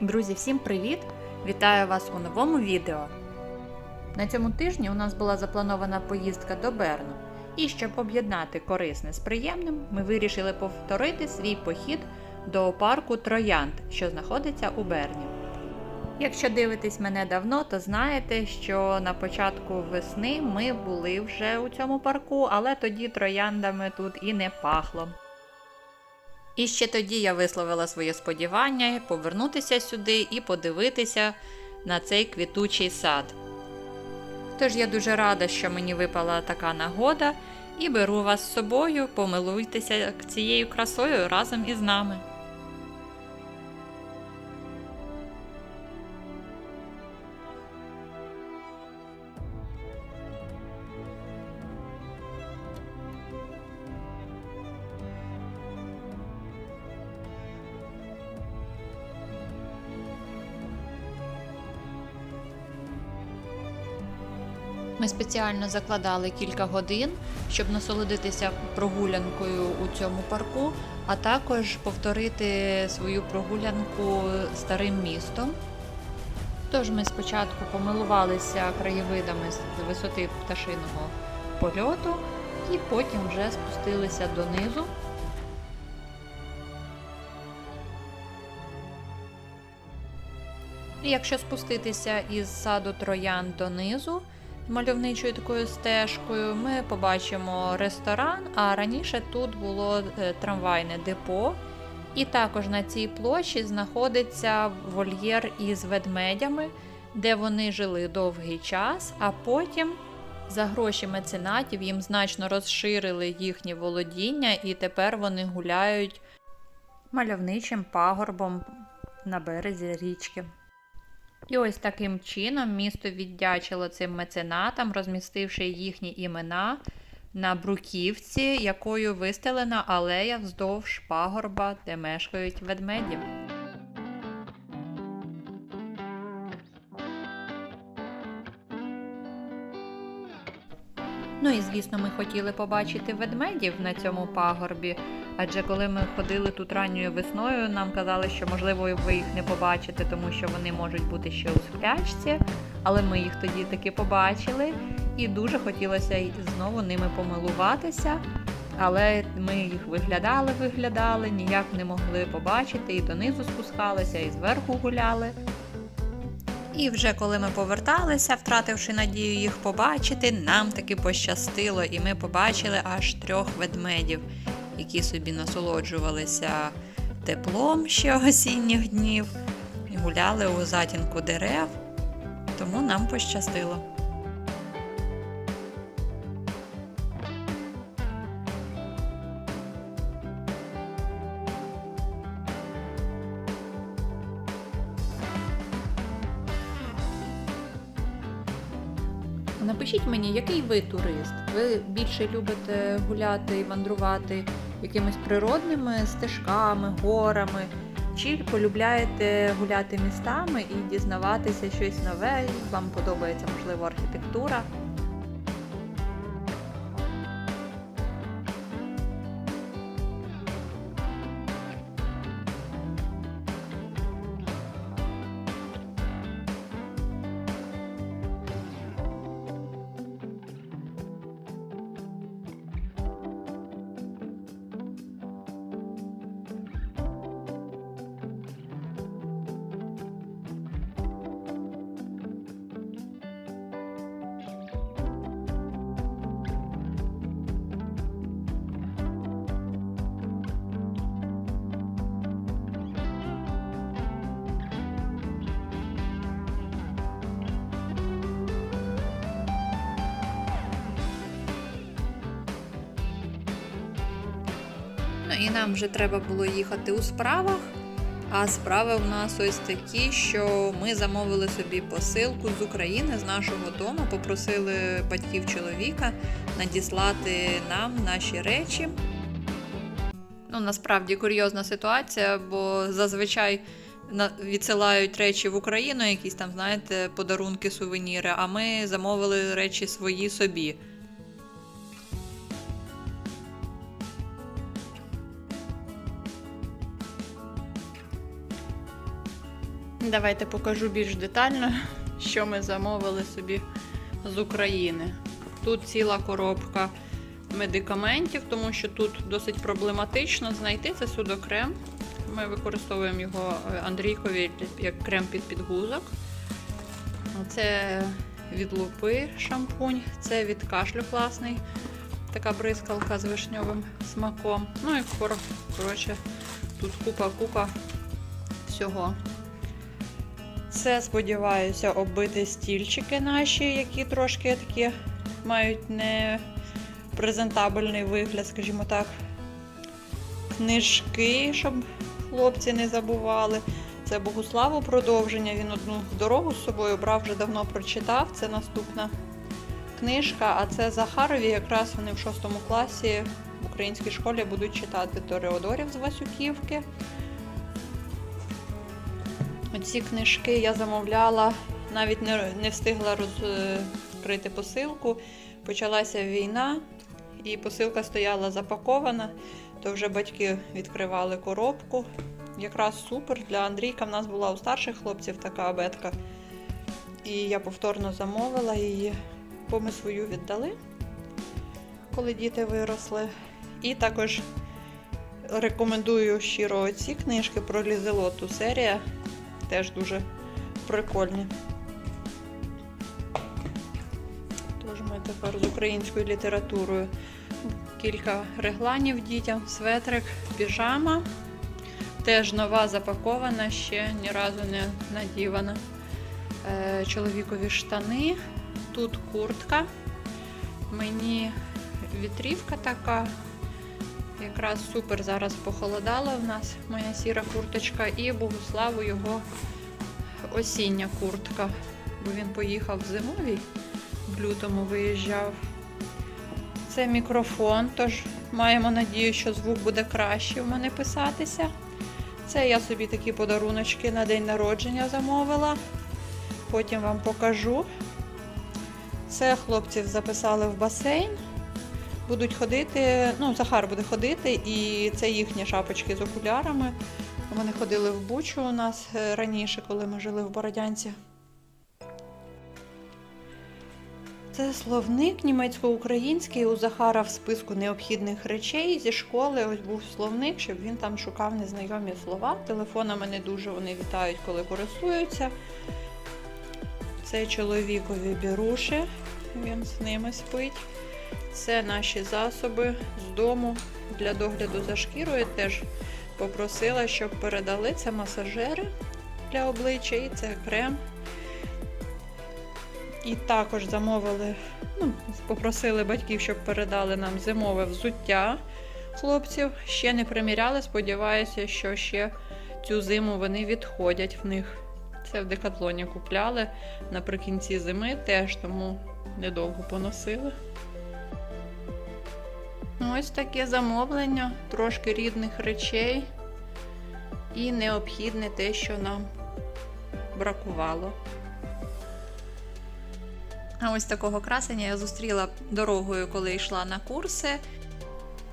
Друзі, всім привіт! Вітаю вас у новому відео. На цьому тижні у нас була запланована поїздка до Берну. І щоб об'єднати корисне з приємним, ми вирішили повторити свій похід до парку Троянд, що знаходиться у Берні. Якщо дивитесь мене давно, то знаєте, що на початку весни ми були вже у цьому парку, але тоді трояндами тут і не пахло. І ще тоді я висловила своє сподівання повернутися сюди і подивитися на цей квітучий сад. Тож я дуже рада, що мені випала така нагода, і беру вас з собою, помилуйтеся цією красою разом із нами. Ми спеціально закладали кілька годин, щоб насолодитися прогулянкою у цьому парку, а також повторити свою прогулянку старим містом. Тож ми спочатку помилувалися краєвидами з висоти пташиного польоту і потім вже спустилися донизу. Якщо спуститися із саду троян донизу, мальовничою такою стежкою, ми побачимо ресторан, а раніше тут було е, трамвайне депо. І також на цій площі знаходиться вольєр із ведмедями, де вони жили довгий час, а потім за гроші меценатів їм значно розширили їхнє володіння, і тепер вони гуляють мальовничим пагорбом на березі річки. І ось таким чином місто віддячило цим меценатам, розмістивши їхні імена на бруківці, якою вистелена алея вздовж пагорба, де мешкають ведмеді. Ну і звісно, ми хотіли побачити ведмедів на цьому пагорбі. Адже коли ми ходили тут ранньою весною, нам казали, що можливо ви їх не побачите, тому що вони можуть бути ще у сплячці. Але ми їх тоді таки побачили, і дуже хотілося знову ними помилуватися. Але ми їх виглядали, виглядали, ніяк не могли побачити, і донизу спускалися, і зверху гуляли. І вже коли ми поверталися, втративши надію їх побачити, нам таки пощастило, і ми побачили аж трьох ведмедів, які собі насолоджувалися теплом ще осінніх днів, і гуляли у затінку дерев, тому нам пощастило. Напишіть мені, який ви турист? Ви більше любите гуляти і мандрувати якимись природними стежками, горами, чи полюбляєте гуляти містами і дізнаватися щось нове? Вам подобається, можливо, архітектура? Ну і нам вже треба було їхати у справах. А справи в нас ось такі, що ми замовили собі посилку з України, з нашого дому, попросили батьків чоловіка надіслати нам наші речі. Ну, насправді курйозна ситуація, бо зазвичай відсилають речі в Україну, якісь там, знаєте, подарунки, сувеніри, а ми замовили речі свої собі. Давайте покажу більш детально, що ми замовили собі з України. Тут ціла коробка медикаментів, тому що тут досить проблематично знайти це судокрем. Ми використовуємо його е, Андрійкові як крем під підгузок. Це від лупи шампунь, це від кашлю класний. Така бризкалка з вишньовим смаком. Ну і коротше, тут купа-купа всього. Це, сподіваюся, оббити стільчики наші, які трошки такі мають не презентабельний вигляд, скажімо так. Книжки, щоб хлопці не забували. Це Богуславу продовження. Він одну дорогу з собою брав, вже давно прочитав. Це наступна книжка. А це Захарові. Якраз вони в шостому класі в українській школі будуть читати Тореодорів з Васюківки. Оці книжки я замовляла, навіть не, встигла розкрити посилку. Почалася війна, і посилка стояла запакована, то вже батьки відкривали коробку. Якраз супер. Для Андрійка в нас була у старших хлопців така абетка. І я повторно замовила її, бо ми свою віддали, коли діти виросли. І також рекомендую щиро ці книжки про Лізелоту серія. Теж дуже прикольні. Тож ми тепер з українською літературою. Кілька регланів дітям, светрик, піжама. Теж нова запакована, ще ні разу не надівана. Е, чоловікові штани. Тут куртка. Мені вітрівка така. Якраз супер зараз похолодало в нас моя сіра курточка і Богуславу його осіння куртка. Бо він поїхав в зимовій, в лютому виїжджав. Це мікрофон, тож маємо надію, що звук буде краще в мене писатися. Це я собі такі подаруночки на день народження замовила. Потім вам покажу. Це хлопців записали в басейн. Будуть ходити, ну, Захар буде ходити, і це їхні шапочки з окулярами. Вони ходили в Бучу у нас е, раніше, коли ми жили в Бородянці. Це словник німецько-український у Захара в списку необхідних речей зі школи. Ось був словник, щоб він там шукав незнайомі слова. Телефонами не дуже вони вітають, коли користуються. Це чоловікові біруші, він з ними спить. Це наші засоби з дому для догляду за шкірою. Теж попросила, щоб передали це масажери для обличчя і це крем. І також замовили, ну, попросили батьків, щоб передали нам зимове взуття хлопців. Ще не приміряли, сподіваюся, що ще цю зиму вони відходять в них. Це в декатлоні купляли наприкінці зими теж, тому недовго поносили. Ну, Ось таке замовлення, трошки рідних речей і необхідне те, що нам бракувало. А ось такого красення я зустріла дорогою, коли йшла на курси.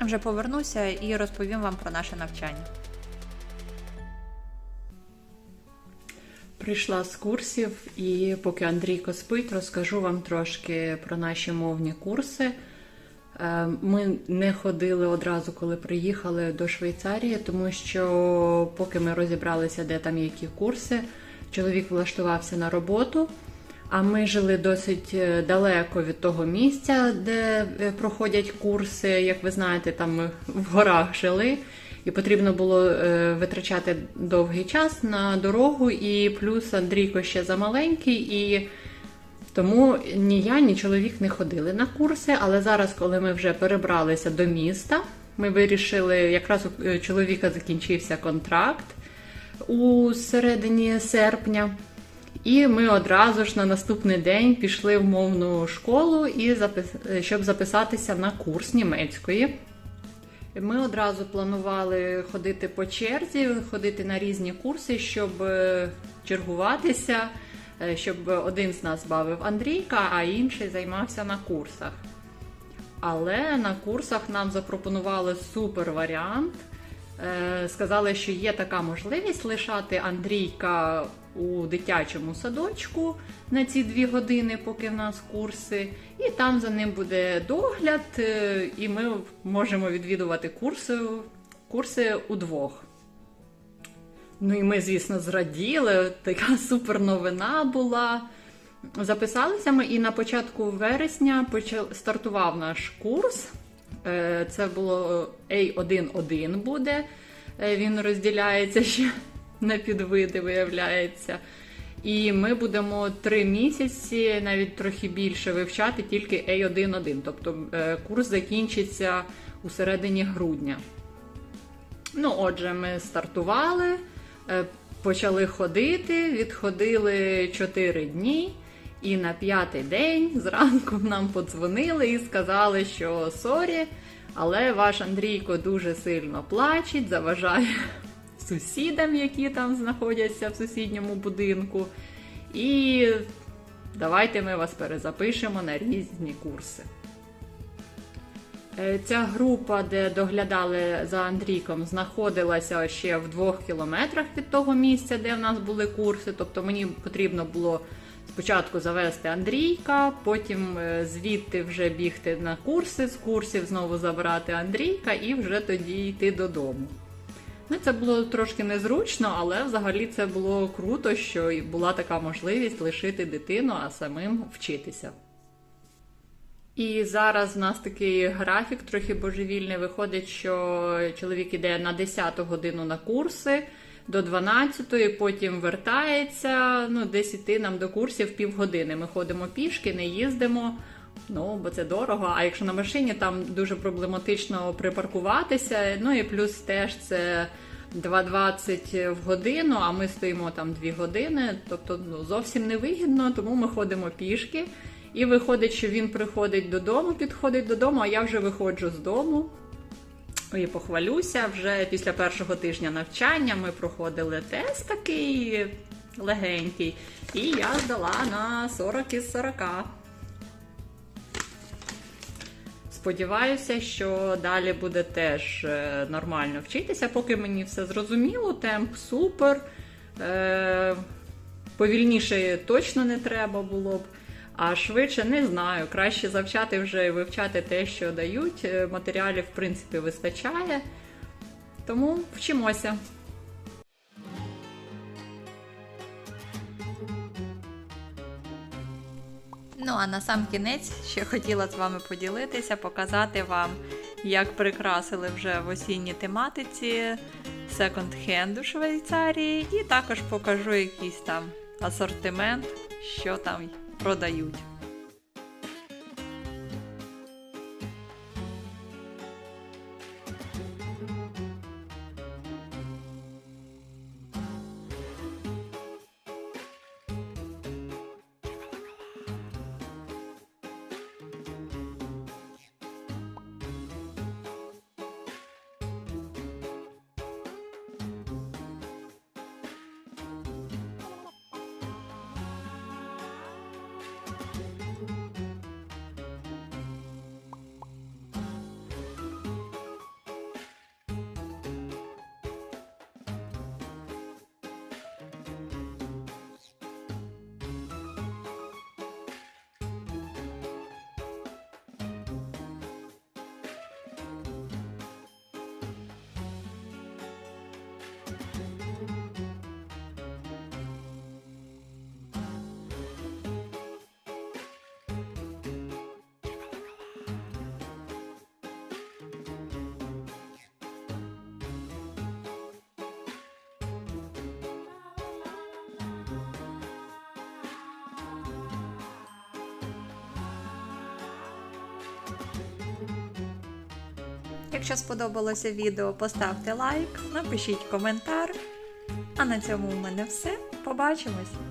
Вже повернуся і розповім вам про наше навчання. Прийшла з курсів, і поки Андрійко спить, розкажу вам трошки про наші мовні курси. Е, Ми не ходили одразу, коли приїхали до Швейцарії, тому що поки ми розібралися, де там які курси, чоловік влаштувався на роботу. А ми жили досить е, далеко від того місця, де е, проходять курси. Як ви знаєте, там ми в горах жили, і потрібно було витрачати довгий час на дорогу. І плюс Андрійко ще замаленький, і тому ні я, ні чоловік не ходили на курси. Але зараз, коли ми вже перебралися до міста, ми вирішили, якраз у е, чоловіка закінчився контракт у середині серпня. І ми одразу ж на наступний день пішли в мовну школу, і запис- щоб записатися на курс німецької. Ми одразу планували ходити по черзі, ходити на різні курси, щоб е, чергуватися, е, щоб один з нас бавив Андрійка, а інший займався на курсах. Але на курсах нам запропонували супер варіант. Е, Сказали, що є така можливість лишати Андрійка у дитячому садочку на ці дві години, поки в нас курси, і там за ним буде догляд, е, і ми можемо відвідувати курси, курси удвох. Ну і ми, звісно, зраділи. Така супер новина була. Записалися ми і на початку вересня стартував наш курс. Е, Це було A1.1 буде. Е, Він розділяється ще на підвиди, виявляється. І ми будемо три місяці, навіть трохи більше, вивчати тільки A1.1. Тобто е, курс закінчиться у середині грудня. Ну, отже, ми стартували, е, почали ходити, відходили 4 дні. І на п'ятий день зранку нам подзвонили і сказали, що сорі, але ваш Андрійко дуже сильно плачеть, заважає сусідам, які там знаходяться в сусідньому будинку. І давайте ми вас перезапишемо на різні курси. Е, Ця група, де доглядали за Андрійком, знаходилася ще в двох кілометрах від того місця, де в нас були курси. Тобто мені потрібно було спочатку завести Андрійка, потім е, звідти вже бігти на курси, з курсів знову забирати Андрійка і вже тоді йти додому. Ну, це було трошки незручно, але взагалі це було круто, що була така можливість лишити дитину, а самим вчитися. І зараз в нас такий графік трохи божевільний. Виходить, що чоловік іде на 10 годину на курси до 12, потім вертається. Ну, десь іти нам до курсів півгодини. Ми ходимо пішки, не їздимо. Ну, бо це дорого. А якщо на машині, там дуже проблематично припаркуватися. Ну і плюс теж це 2,20 в годину, а ми стоїмо там 2 години. Тобто ну, зовсім невигідно, тому ми ходимо пішки. І виходить, що він приходить додому, підходить додому, а я вже виходжу з дому. І похвалюся, вже після першого тижня навчання ми проходили тест такий легенький. І я здала на 40 із 40. Сподіваюся, що далі буде теж е, нормально вчитися, поки мені все зрозуміло, темп супер. Е, повільніше точно не треба було б. А швидше не знаю. Краще завчати вже і вивчати те, що дають. Е, Матеріалів, в принципі, вистачає. Тому вчимося. Ну а на сам кінець ще хотіла з вами поділитися, показати вам, як прикрасили вже в осінній тематиці секонд-хенд у Швейцарії, і також покажу якийсь там асортимент, що там продають. Якщо сподобалося відео, поставте лайк, напишіть коментар. А на цьому у мене все. Побачимось!